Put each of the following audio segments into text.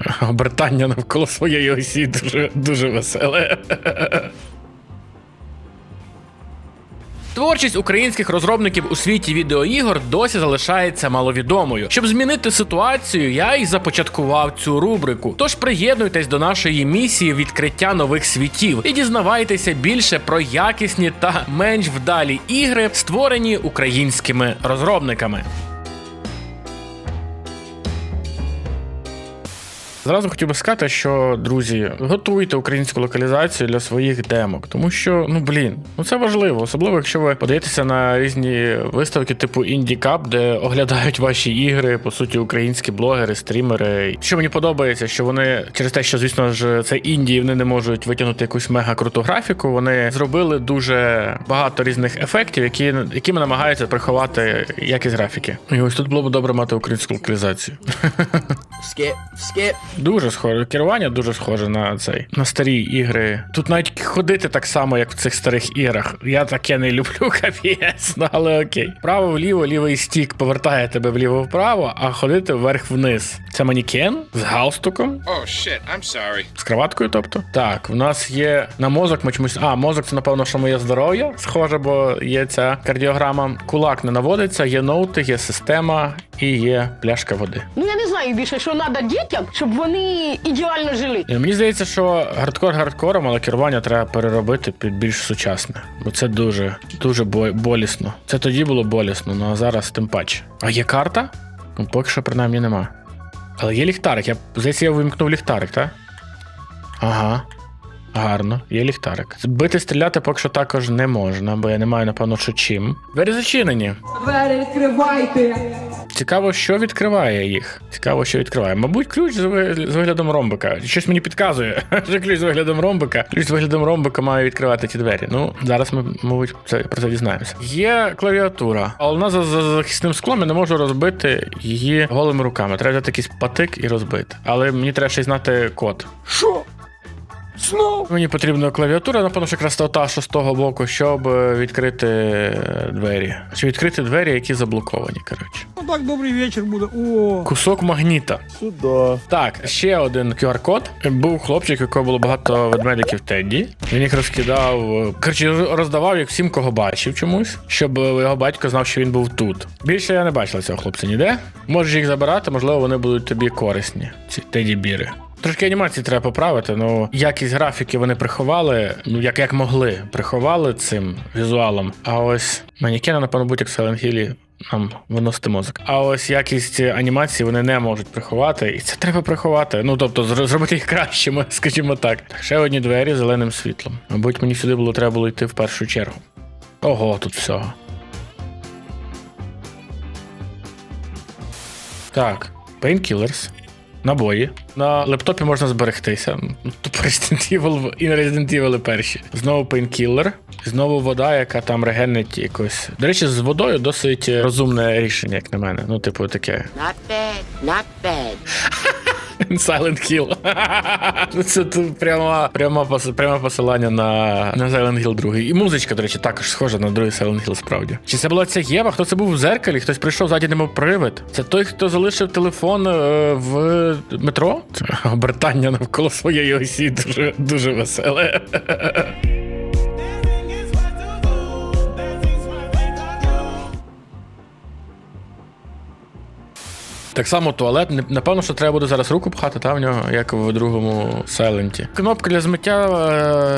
Обертання навколо своєї осі дуже, дуже веселе. Творчість українських розробників у світі відеоігор досі залишається маловідомою. Щоб змінити ситуацію, я й започаткував цю рубрику. Тож приєднуйтесь до нашої місії відкриття нових світів і дізнавайтеся більше про якісні та менш вдалі ігри, створені українськими розробниками. Зразу хотів би сказати, що друзі, готуйте українську локалізацію для своїх демок, тому що ну блін, ну це важливо, особливо якщо ви подаєтеся на різні виставки, типу Indie Cup, де оглядають ваші ігри, по суті, українські блогери, стрімери. Що мені подобається, що вони через те, що звісно ж це Індії, вони не можуть витягнути якусь мега круту графіку. Вони зробили дуже багато різних ефектів, які якими намагаються приховати якість графіки. І ось тут було б добре мати українську локалізацію. Skip, skip. Дуже схоже. Керування дуже схоже на цей на старі ігри. Тут навіть ходити так само, як в цих старих іграх. Я таке не люблю, капець, але окей. Право вліво, лівий стік повертає тебе вліво-вправо, а ходити вверх-вниз. Це манікен з галстуком, Oh shit, I'm sorry. з кроваткою, тобто. Так, в нас є на мозок ми чомусь. А, мозок це, напевно, що моє здоров'я. Схоже, бо є ця кардіограма. Кулак не наводиться, є ноути, є система і є пляшка води. Ну я не знаю більше, що треба дітям, щоб вони ідеально жили. Мені здається, що гардкор гардкором, але керування треба переробити під більш сучасне. Бо це дуже, дуже болісно. Це тоді було болісно, ну а зараз тим паче. А є карта? Ну, поки що принаймні нема. Але є ліхтарик. Я здається, я вимкнув ліхтарик, так? Ага. Гарно, є ліхтарик. Бити стріляти поки що також не можна, бо я не маю, напевно, що чим. Двері зачинені. Двері відкривайте. Цікаво, що відкриває їх. Цікаво, що відкриває. Мабуть, ключ з виглядом ромбика. Щось мені підказує, що ключ з виглядом ромбика. Ключ з виглядом ромбика має відкривати ті двері. Ну, зараз ми, мабуть, це, про це дізнаємося. Є клавіатура, але вона за, за захисним склом я не можу розбити її голими руками. Треба взяти якийсь патик і розбити. Але мені треба ще й знати код. Що? Знов? Мені потрібна клавіатура, напевно, що якраз та, що з того боку, щоб е, відкрити двері. Чи відкрити двері, які заблоковані, коротше. Ну так, добрий вечір буде. О, Кусок магніта. сюди. Так, ще один QR-код. Був хлопчик, якого було багато ведмедиків Тедді. Він їх розкидав. е, Коротше, роздавав їх всім, кого бачив чомусь, щоб е, його батько знав, що він був тут. Більше я не бачила цього хлопця ніде. Можеш їх забирати, можливо, вони будуть тобі корисні, ці теді-біри. Трошки анімації треба поправити, ну якість графіки вони приховали, ну як, як могли, приховали цим візуалом. А ось манікени, напевно, будь як в Silent Hill нам виносити мозок. А ось якість анімації вони не можуть приховати, і це треба приховати. Ну тобто зробити їх кращими, скажімо так. Ще одні двері зеленим світлом. Мабуть, мені сюди було треба було йти в першу чергу. Ого, тут всього. Так, Painkillers. Набої. На лептопі можна зберегтися. Тупо Resident Evil і Resident Evil перші. Знову Painkiller. Знову вода, яка там регенить якось. До речі, з водою досить розумне рішення, як на мене. Ну, типу, таке. Not bad, not bad. Silent Hill. Це прямо, прямо, прямо посилання на, на Silent Hill 2. І музичка, до речі, також схожа на другий Silent Hill справді. Чи це була ця Єва? Хто це був в зеркалі? Хтось прийшов ззаді немов привид. Це той, хто залишив телефон е, в метро? Обертання навколо своєї осі дуже, дуже веселе. Так само туалет. Напевно, що треба буде зараз руку пхати, та в нього, як в другому Сайленті. Кнопка для змиття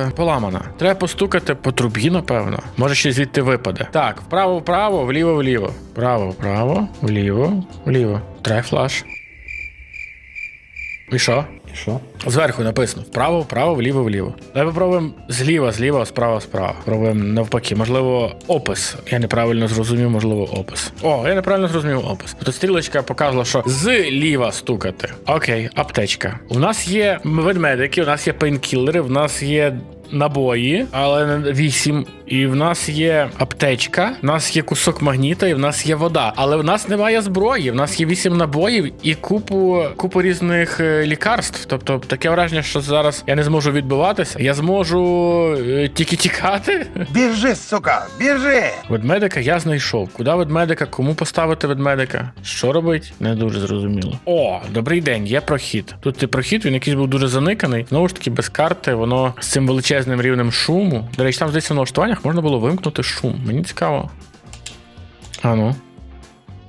е, поламана. Треба постукати по трубі, напевно. Може, ще звідти випаде. Так, вправо, вправо, вліво, вліво. Вправо, вправо, вліво, вліво. Трай флаш. І що? І що? Зверху написано вправо, вправо, вліво, вліво. Давай попробуємо зліва, зліва, справа, справа. Пробуємо навпаки. Можливо, опис. Я неправильно зрозумів, можливо, опис. О, я неправильно зрозумів опис. Тут стрілочка показувала, що зліва стукати. Окей, аптечка. У нас є ведмедики, у нас є пейнкілери, в нас є. Набої, але не вісім. І в нас є аптечка, в нас є кусок магніта, і в нас є вода. Але в нас немає зброї. В нас є вісім набоїв і купу, купу різних е, лікарств. Тобто таке враження, що зараз я не зможу відбиватися. Я зможу е, тільки тікати. Біжи, сука, біжи! Ведмедика я знайшов. Куди ведмедика? Кому поставити ведмедика? Що робить? Не дуже зрозуміло. О, добрий день, є прохід. Тут є прохід, він якийсь був дуже заниканий. Знову ж таки, без карти, воно з цим величезним рівнем шуму. До речі, там здається в налаштуваннях можна було вимкнути шум. Мені цікаво. А ну.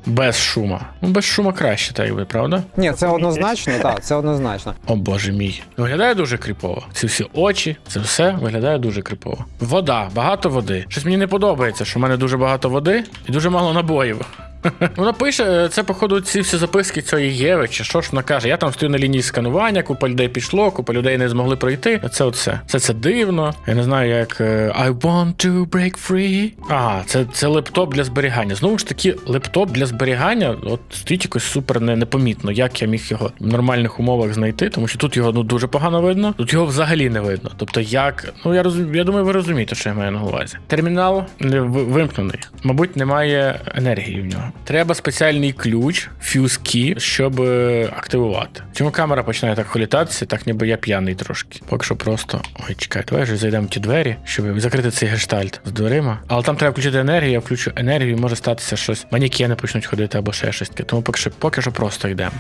Без шума. Ну, без шума краще, так якби, правда? Ні, це однозначно, так, це однозначно. О боже мій. Виглядає дуже кріпово. Ці всі очі, це все виглядає дуже кріпово. Вода, багато води. Щось мені не подобається, що в мене дуже багато води і дуже мало набоїв. Вона пише, е, це, походу, ці всі записки цієї Єви, чи що ж вона каже. Я там стою на лінії сканування, купа людей пішло, купа людей не змогли пройти. Це оце. Все це дивно. Я не знаю, як е, I want to break free. Ага, це, це лептоп для зберігання. Знову ж таки, лептоп для зберігання, от стоїть якось супер не, непомітно, як я міг його в нормальних умовах знайти, тому що тут його ну дуже погано видно, тут його взагалі не видно. Тобто, як. Ну я розумію, я думаю, ви розумієте, що я маю на увазі. Термінал не вимкнений. Мабуть, немає енергії в нього. Треба спеціальний ключ, фюз key, щоб е, активувати. Чому камера починає так холітатися, так ніби я п'яний трошки. Поки що просто. Ой, чекай, давай вже зайдемо в ті двері, щоб закрити цей гештальт з дверима. Але там треба включити енергію, я включу енергію, може статися щось. Манікени почнуть ходити або ще щось. Тому поки що, поки що просто йдемо.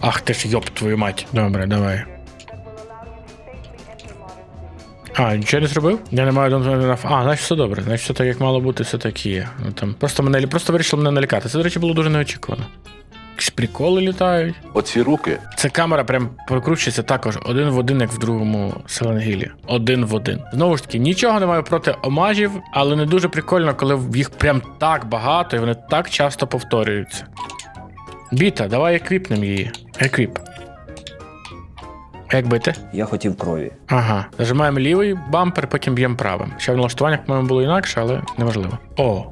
Ах ти ж йоп, твою мать. Добре, давай. А, нічого не зробив? Я не маю донфа. А, значить все добре. Значить, все так, як мало бути, все так і є. Ну, там, просто, мене, просто вирішили мене налякати. Це, до речі, було дуже неочікувано. Якісь приколи літають. Оці руки. Ця камера прям прокручується також один в один, як в другому Hill. Один в один. Знову ж таки, нічого не маю проти омажів, але не дуже прикольно, коли їх прям так багато і вони так часто повторюються. Біта, давай еквіпнем її. Еквіп. Як бити? Я хотів крові. Ага. Зажимаємо лівий бампер, потім б'ємо правим. Ще в налаштуваннях, по-моєму, було інакше, але неважливо. О.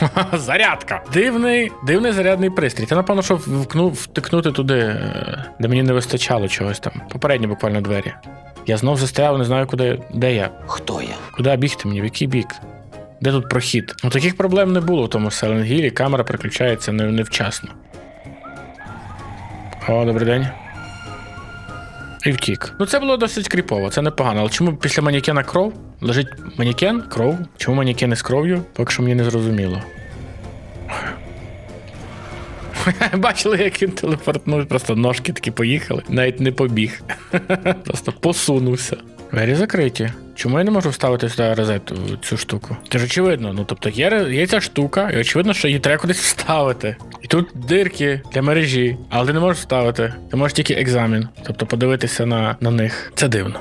Зарядка! Дивний, дивний зарядний пристрій. Це, напевно, щоб вкну, втикнути туди, е, де мені не вистачало чогось там. Попередні буквально двері. Я знов застряв, не знаю, куди, де я. Хто я? Куди бігти мені? В який бік? Де тут прохід? Ну таких проблем не було в тому Hill, камера переключається не- невчасно. О, добрий день. І втік. Ну це було досить кріпово, це непогано. Але чому після манікена кров? Лежить манікен, кров? Чому манікен із кров'ю? Поки що мені не зрозуміло. Бачили, як він телепортнув, просто ножки такі поїхали, навіть не побіг. Просто посунувся. Двері закриті. Чому я не можу вставити сюди розету цю штуку? Це ж очевидно. Ну тобто є, є ця штука, і очевидно, що її треба кудись вставити. І тут дирки для мережі, але ти не можеш вставити. Ти можеш тільки екзамен, тобто подивитися на, на них. Це дивно.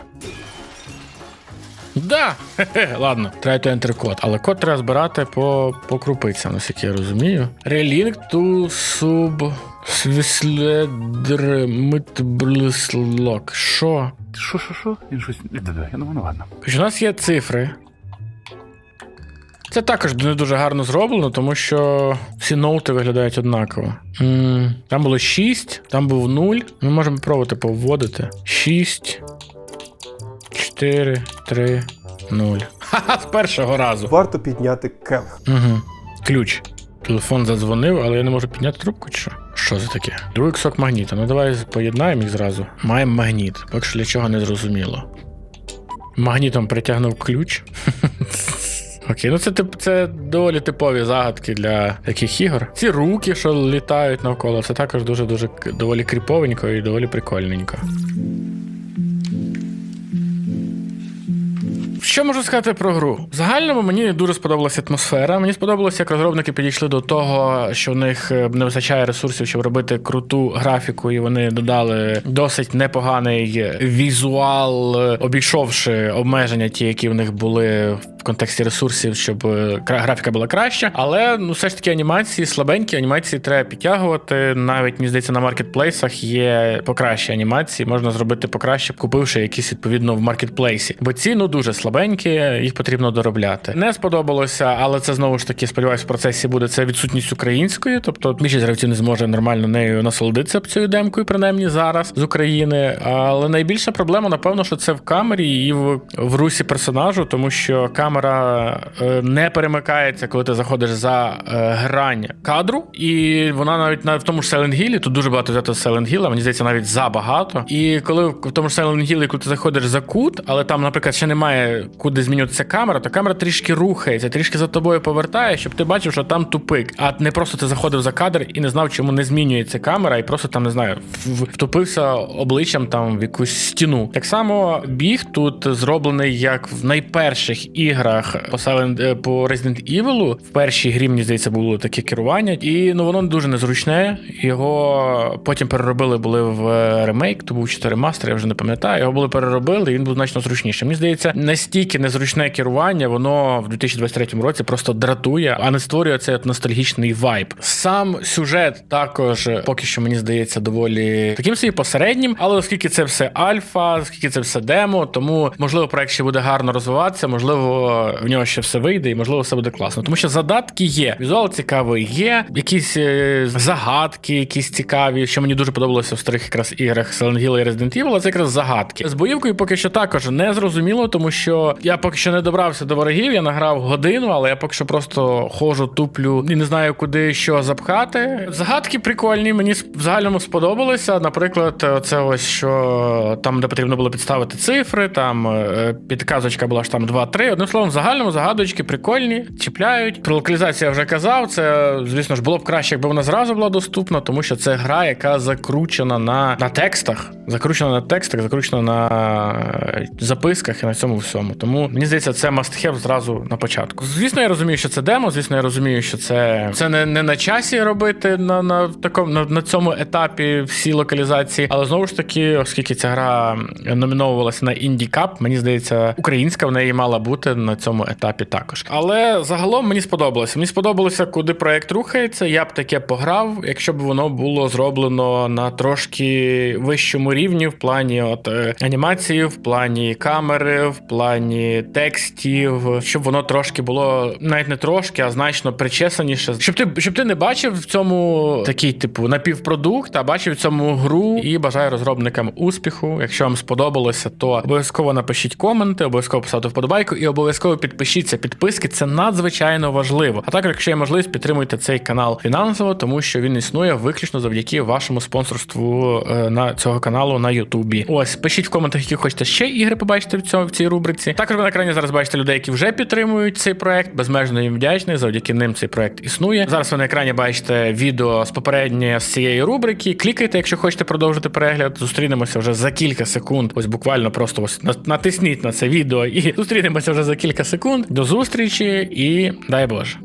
Да! Хе-хе, ладно, треба enter код. Але код треба збирати по, по крупицям, наскільки я розумію. Relink to sub Свиследр Що? Що, що, що? Він щось. Я думаю, ну ладно. Хоч у нас є цифри. Це також не дуже гарно зроблено, тому що всі ноути виглядають однаково. М, Там було 6, там був 0. Ми можемо пробувати повводити. 6, 4, 3, 0. Ха-ха, з першого разу. Варто підняти келих. Угу. Ключ. Телефон задзвонив, але я не можу підняти трубку чи що? Що це таке? Другий кусок магніта. Ну давай поєднаємо їх зразу. Маємо магніт. Поки що для чого не зрозуміло. Магнітом притягнув ключ. Окей, ну це це доволі типові загадки для таких ігор. Ці руки, що літають навколо, це також дуже-дуже доволі кріповенько і доволі прикольненько. Що можу сказати про гру? В загальному мені дуже сподобалася атмосфера. Мені сподобалося, як розробники підійшли до того, що в них е, не вистачає ресурсів, щоб робити круту графіку, і вони додали досить непоганий візуал, е, обійшовши обмеження, ті, які в них були в контексті ресурсів, щоб е, графіка була краща. Але ну все ж таки анімації слабенькі, анімації треба підтягувати. Навіть мені здається, на маркетплейсах є покращі анімації, можна зробити покраще, купивши якісь відповідно в маркетплейсі. Бо ці ну дуже слабенькі, їх потрібно доробляти. Не сподобалося, але це знову ж таки, сподіваюсь, в процесі буде це відсутність української, тобто більшість гравців не зможе нормально нею насолодитися цією демкою, принаймні зараз з України. Але найбільша проблема, напевно, що це в камері і в, в русі персонажу, тому що камера. Камера е, не перемикається, коли ти заходиш за е, грань кадру. І вона навіть на в тому ж Silent Hill, тут дуже багато взято з Silent Hill, мені здається, навіть забагато. І коли в тому ж Silent Hill, коли ти заходиш за кут, але там, наприклад, ще немає куди змінюватися камера, то камера трішки рухається, трішки за тобою повертає, щоб ти бачив, що там тупик. А не просто ти заходив за кадр і не знав, чому не змінюється камера, і просто там не знаю, втупився обличчям там в якусь стіну. Так само біг тут зроблений як в найперших іграх по Silent, е, по Resident Evil. В першій грі, мені здається, було таке керування, і ну воно дуже незручне. Його потім переробили були в е, ремейк, то був чи то я вже не пам'ятаю. Його були переробили, і він був значно зручніший. Мені здається, настільки незручне керування, воно в 2023 році просто дратує, а не створює цей от ностальгічний вайб. Сам сюжет також е, поки що мені здається доволі таким собі посереднім, але оскільки це все альфа, оскільки це все демо, тому можливо проект ще буде гарно розвиватися, можливо, в нього ще все вийде, і можливо все буде класно. Тому що задатки є. Візуал цікавий є, якісь е, загадки, якісь цікаві, що мені дуже подобалося в старих якраз іграх Silent Hill і Resident Evil, це якраз загадки. З боївкою поки що також не зрозуміло, тому що я поки що не добрався до ворогів, я награв годину, але я поки що просто ходжу, туплю і не знаю, куди що запхати. Загадки прикольні, мені в загальному сподобалося. Наприклад, це ось що там, де потрібно було підставити цифри, там е, підказочка була ж там 2-3. Одним словом, в загальному загадочки прикольні, чіпляють. Про локалізацію я вже казав. Це, звісно ж, було б краще, якби вона зразу була доступна, тому що це гра, яка закручена на, на текстах. Закручена на текстах, закручена на е, записках і на цьому всьому. Тому мені здається, це have зразу на початку. Звісно, я розумію, що це демо. Звісно, я розумію, що це, це не, не на часі робити на, на такому на, на цьому етапі всі локалізації. Але знову ж таки, оскільки ця гра номіновувалася на Indie Cup, мені здається, українська в неї мала бути на цьому етапі також. Але загалом мені сподобалося. Мені сподобалося, куди проект рухається. Я б таке пограв, якщо б воно було зроблено на трошки вищому рівні в плані от е, анімації, в плані камери, в плані текстів, щоб воно трошки було навіть не трошки, а значно причесаніше. Щоб ти щоб ти не бачив в цьому такий, типу, напівпродукт, а бачив в цьому гру і бажаю розробникам успіху. Якщо вам сподобалося, то обов'язково напишіть коменти, обов'язково поставте вподобайку і обов'язково підпишіться. Підписки це надзвичайно важливо. А також, якщо є можливість, підтримуйте цей канал фінансово, тому що він існує виключно завдяки вашому спонсорству е, на цього каналу на Ютубі. Ось пишіть в коментах, які хочете ще ігри побачити в цьому в цій рубриці. Також ви на екрані зараз бачите людей, які вже підтримують цей проект. Безмежно їм вдячний. Завдяки ним цей проект існує. Зараз ви на екрані бачите відео з попередньої з цієї рубрики. Клікайте, якщо хочете продовжити перегляд. Зустрінемося вже за кілька секунд. Ось буквально просто ось натисніть на це відео і зустрінемося вже за кілька секунд. До зустрічі і дай Боже.